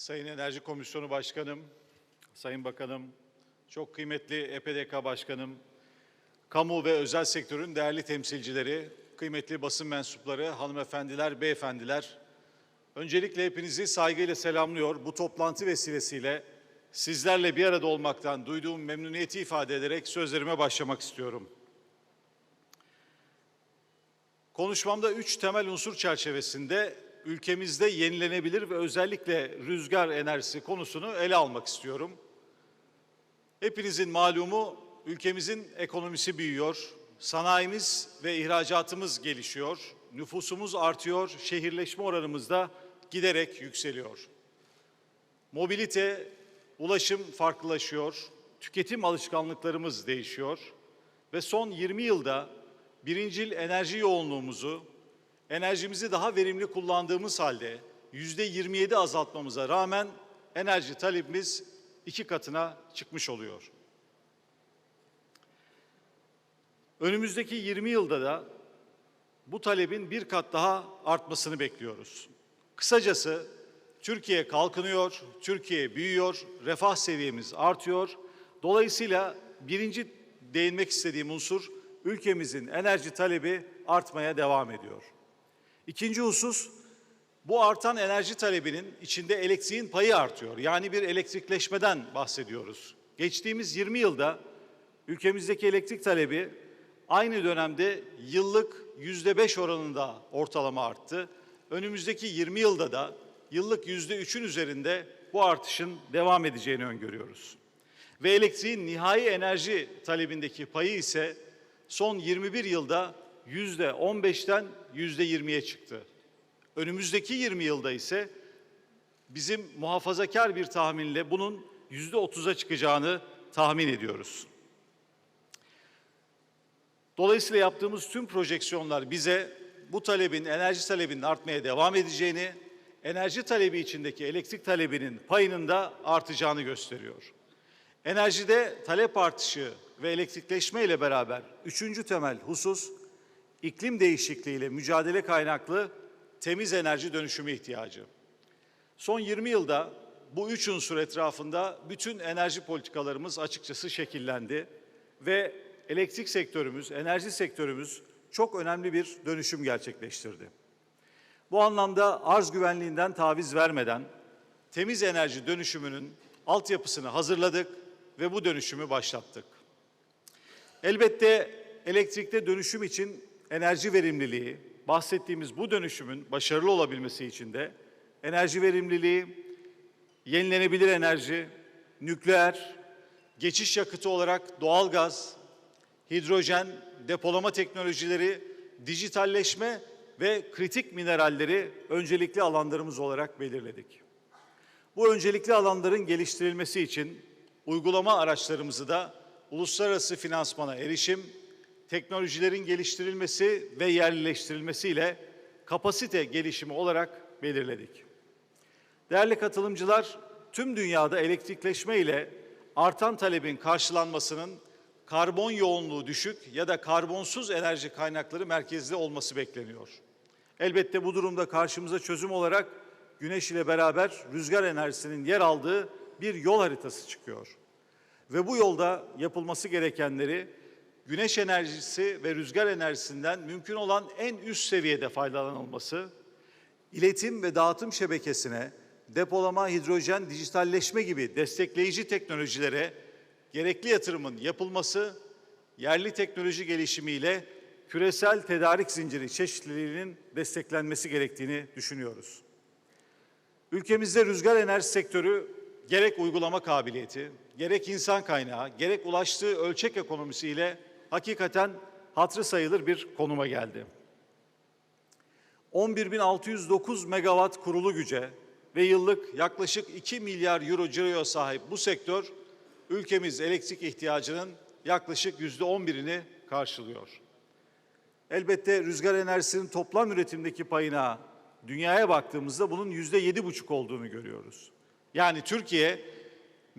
Sayın Enerji Komisyonu Başkanım, Sayın Bakanım, çok kıymetli EPDK Başkanım, kamu ve özel sektörün değerli temsilcileri, kıymetli basın mensupları, hanımefendiler, beyefendiler, öncelikle hepinizi saygıyla selamlıyor. Bu toplantı vesilesiyle sizlerle bir arada olmaktan duyduğum memnuniyeti ifade ederek sözlerime başlamak istiyorum. Konuşmamda üç temel unsur çerçevesinde ülkemizde yenilenebilir ve özellikle rüzgar enerjisi konusunu ele almak istiyorum. Hepinizin malumu ülkemizin ekonomisi büyüyor, sanayimiz ve ihracatımız gelişiyor, nüfusumuz artıyor, şehirleşme oranımız da giderek yükseliyor. Mobilite, ulaşım farklılaşıyor, tüketim alışkanlıklarımız değişiyor ve son 20 yılda birincil enerji yoğunluğumuzu, enerjimizi daha verimli kullandığımız halde yüzde 27 azaltmamıza rağmen enerji talebimiz iki katına çıkmış oluyor. Önümüzdeki 20 yılda da bu talebin bir kat daha artmasını bekliyoruz. Kısacası Türkiye kalkınıyor, Türkiye büyüyor, refah seviyemiz artıyor. Dolayısıyla birinci değinmek istediğim unsur ülkemizin enerji talebi artmaya devam ediyor. İkinci husus bu artan enerji talebinin içinde elektriğin payı artıyor. Yani bir elektrikleşmeden bahsediyoruz. Geçtiğimiz 20 yılda ülkemizdeki elektrik talebi aynı dönemde yıllık yüzde beş oranında ortalama arttı. Önümüzdeki 20 yılda da yıllık yüzde üçün üzerinde bu artışın devam edeceğini öngörüyoruz. Ve elektriğin nihai enerji talebindeki payı ise son 21 yılda yüzde 15'ten yüzde 20'ye çıktı. Önümüzdeki 20 yılda ise bizim muhafazakar bir tahminle bunun yüzde 30'a çıkacağını tahmin ediyoruz. Dolayısıyla yaptığımız tüm projeksiyonlar bize bu talebin, enerji talebinin artmaya devam edeceğini, enerji talebi içindeki elektrik talebinin payının da artacağını gösteriyor. Enerjide talep artışı ve elektrikleşme ile beraber üçüncü temel husus iklim değişikliğiyle mücadele kaynaklı temiz enerji dönüşümü ihtiyacı. Son 20 yılda bu üç unsur etrafında bütün enerji politikalarımız açıkçası şekillendi ve elektrik sektörümüz, enerji sektörümüz çok önemli bir dönüşüm gerçekleştirdi. Bu anlamda arz güvenliğinden taviz vermeden temiz enerji dönüşümünün altyapısını hazırladık ve bu dönüşümü başlattık. Elbette elektrikte dönüşüm için enerji verimliliği, bahsettiğimiz bu dönüşümün başarılı olabilmesi için de enerji verimliliği, yenilenebilir enerji, nükleer, geçiş yakıtı olarak doğalgaz, hidrojen, depolama teknolojileri, dijitalleşme ve kritik mineralleri öncelikli alanlarımız olarak belirledik. Bu öncelikli alanların geliştirilmesi için uygulama araçlarımızı da uluslararası finansmana erişim, teknolojilerin geliştirilmesi ve yerleştirilmesiyle kapasite gelişimi olarak belirledik. Değerli katılımcılar, tüm dünyada elektrikleşme ile artan talebin karşılanmasının karbon yoğunluğu düşük ya da karbonsuz enerji kaynakları merkezde olması bekleniyor. Elbette bu durumda karşımıza çözüm olarak güneş ile beraber rüzgar enerjisinin yer aldığı bir yol haritası çıkıyor. Ve bu yolda yapılması gerekenleri güneş enerjisi ve rüzgar enerjisinden mümkün olan en üst seviyede faydalanılması, iletim ve dağıtım şebekesine, depolama, hidrojen, dijitalleşme gibi destekleyici teknolojilere gerekli yatırımın yapılması, yerli teknoloji gelişimiyle küresel tedarik zinciri çeşitliliğinin desteklenmesi gerektiğini düşünüyoruz. Ülkemizde rüzgar enerji sektörü gerek uygulama kabiliyeti, gerek insan kaynağı, gerek ulaştığı ölçek ekonomisiyle hakikaten hatrı sayılır bir konuma geldi. 11.609 megawatt kurulu güce ve yıllık yaklaşık 2 milyar euro ciroya sahip bu sektör ülkemiz elektrik ihtiyacının yaklaşık yüzde 11'ini karşılıyor. Elbette rüzgar enerjisinin toplam üretimdeki payına dünyaya baktığımızda bunun yüzde yedi buçuk olduğunu görüyoruz. Yani Türkiye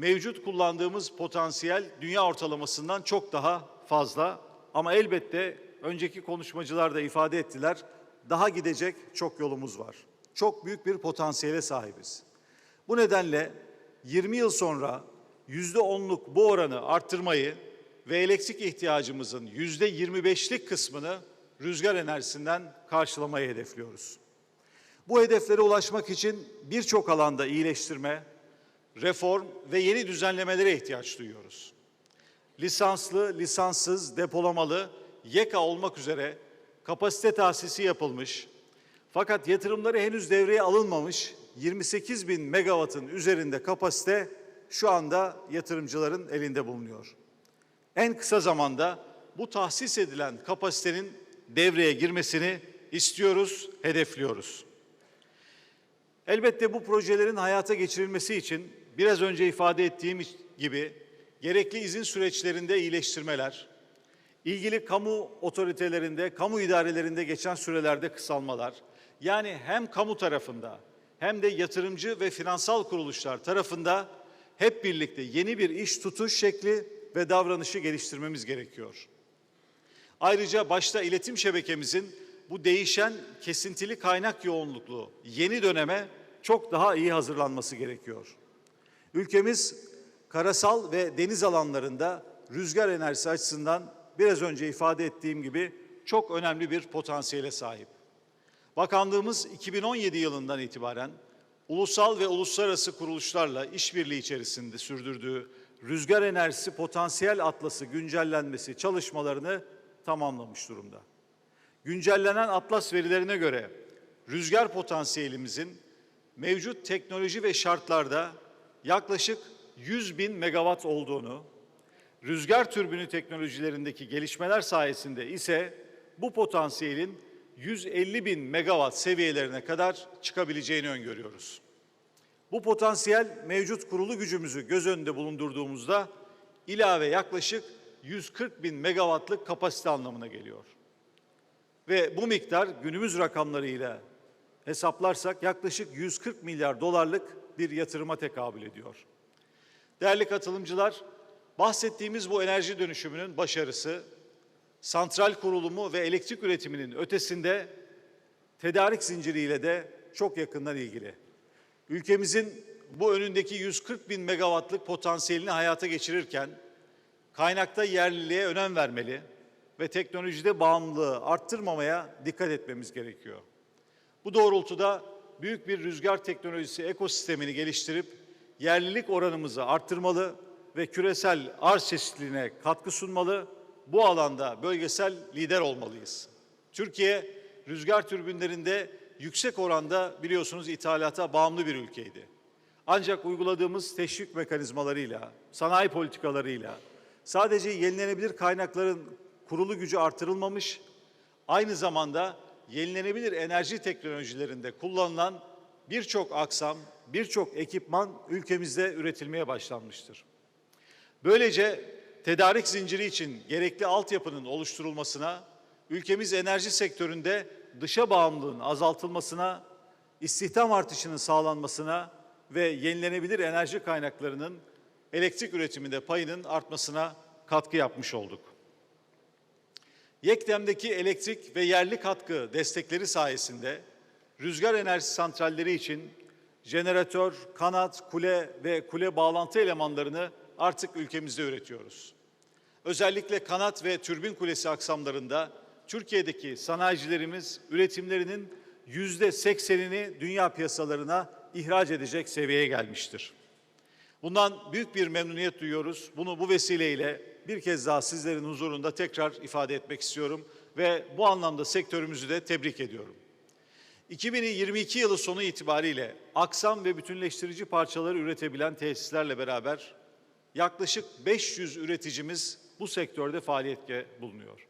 mevcut kullandığımız potansiyel dünya ortalamasından çok daha fazla ama elbette önceki konuşmacılar da ifade ettiler daha gidecek çok yolumuz var. Çok büyük bir potansiyele sahibiz. Bu nedenle 20 yıl sonra %10'luk bu oranı arttırmayı ve elektrik ihtiyacımızın %25'lik kısmını rüzgar enerjisinden karşılamayı hedefliyoruz. Bu hedeflere ulaşmak için birçok alanda iyileştirme, reform ve yeni düzenlemelere ihtiyaç duyuyoruz. Lisanslı, lisanssız, depolamalı, YEKA olmak üzere kapasite tahsisi yapılmış fakat yatırımları henüz devreye alınmamış 28 bin megawattın üzerinde kapasite şu anda yatırımcıların elinde bulunuyor. En kısa zamanda bu tahsis edilen kapasitenin devreye girmesini istiyoruz, hedefliyoruz. Elbette bu projelerin hayata geçirilmesi için biraz önce ifade ettiğim gibi gerekli izin süreçlerinde iyileştirmeler, ilgili kamu otoritelerinde, kamu idarelerinde geçen sürelerde kısalmalar, yani hem kamu tarafında hem de yatırımcı ve finansal kuruluşlar tarafında hep birlikte yeni bir iş tutuş şekli ve davranışı geliştirmemiz gerekiyor. Ayrıca başta iletim şebekemizin bu değişen kesintili kaynak yoğunluklu yeni döneme çok daha iyi hazırlanması gerekiyor. Ülkemiz karasal ve deniz alanlarında rüzgar enerjisi açısından biraz önce ifade ettiğim gibi çok önemli bir potansiyele sahip. Bakanlığımız 2017 yılından itibaren ulusal ve uluslararası kuruluşlarla işbirliği içerisinde sürdürdüğü rüzgar enerjisi potansiyel atlası güncellenmesi çalışmalarını tamamlamış durumda. Güncellenen atlas verilerine göre rüzgar potansiyelimizin mevcut teknoloji ve şartlarda yaklaşık 100 bin megawatt olduğunu, rüzgar türbünü teknolojilerindeki gelişmeler sayesinde ise bu potansiyelin 150 bin megawatt seviyelerine kadar çıkabileceğini öngörüyoruz. Bu potansiyel mevcut kurulu gücümüzü göz önünde bulundurduğumuzda ilave yaklaşık 140 bin megawattlık kapasite anlamına geliyor. Ve bu miktar günümüz rakamlarıyla hesaplarsak yaklaşık 140 milyar dolarlık bir yatırıma tekabül ediyor. Değerli katılımcılar, bahsettiğimiz bu enerji dönüşümünün başarısı, santral kurulumu ve elektrik üretiminin ötesinde tedarik zinciriyle de çok yakından ilgili. Ülkemizin bu önündeki 140 bin megawattlık potansiyelini hayata geçirirken kaynakta yerliliğe önem vermeli ve teknolojide bağımlılığı arttırmamaya dikkat etmemiz gerekiyor. Bu doğrultuda büyük bir rüzgar teknolojisi ekosistemini geliştirip yerlilik oranımızı arttırmalı ve küresel arz çeşitliliğine katkı sunmalı. Bu alanda bölgesel lider olmalıyız. Türkiye rüzgar türbinlerinde yüksek oranda biliyorsunuz ithalata bağımlı bir ülkeydi. Ancak uyguladığımız teşvik mekanizmalarıyla, sanayi politikalarıyla sadece yenilenebilir kaynakların kurulu gücü artırılmamış, aynı zamanda yenilenebilir enerji teknolojilerinde kullanılan birçok aksam, birçok ekipman ülkemizde üretilmeye başlanmıştır. Böylece tedarik zinciri için gerekli altyapının oluşturulmasına, ülkemiz enerji sektöründe dışa bağımlılığın azaltılmasına, istihdam artışının sağlanmasına ve yenilenebilir enerji kaynaklarının elektrik üretiminde payının artmasına katkı yapmış olduk. Yekdem'deki elektrik ve yerli katkı destekleri sayesinde rüzgar enerji santralleri için jeneratör, kanat, kule ve kule bağlantı elemanlarını artık ülkemizde üretiyoruz. Özellikle kanat ve türbin kulesi aksamlarında Türkiye'deki sanayicilerimiz üretimlerinin yüzde seksenini dünya piyasalarına ihraç edecek seviyeye gelmiştir. Bundan büyük bir memnuniyet duyuyoruz. Bunu bu vesileyle bir kez daha sizlerin huzurunda tekrar ifade etmek istiyorum ve bu anlamda sektörümüzü de tebrik ediyorum. 2022 yılı sonu itibariyle aksam ve bütünleştirici parçaları üretebilen tesislerle beraber yaklaşık 500 üreticimiz bu sektörde faaliyette bulunuyor.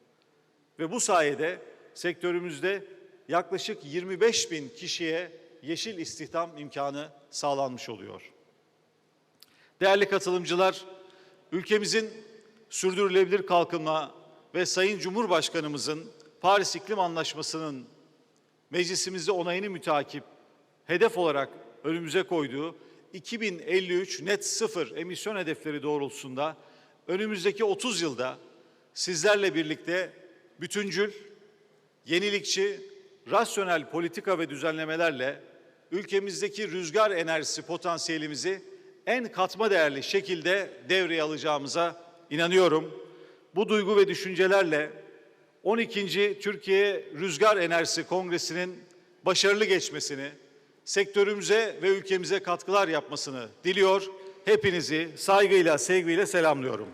Ve bu sayede sektörümüzde yaklaşık 25 bin kişiye yeşil istihdam imkanı sağlanmış oluyor. Değerli katılımcılar, ülkemizin sürdürülebilir kalkınma ve Sayın Cumhurbaşkanımızın Paris İklim Anlaşması'nın meclisimizde onayını mütakip hedef olarak önümüze koyduğu 2053 net sıfır emisyon hedefleri doğrultusunda önümüzdeki 30 yılda sizlerle birlikte bütüncül, yenilikçi, rasyonel politika ve düzenlemelerle ülkemizdeki rüzgar enerjisi potansiyelimizi en katma değerli şekilde devreye alacağımıza inanıyorum. Bu duygu ve düşüncelerle 12. Türkiye Rüzgar Enerjisi Kongresi'nin başarılı geçmesini, sektörümüze ve ülkemize katkılar yapmasını diliyor. Hepinizi saygıyla, sevgiyle selamlıyorum.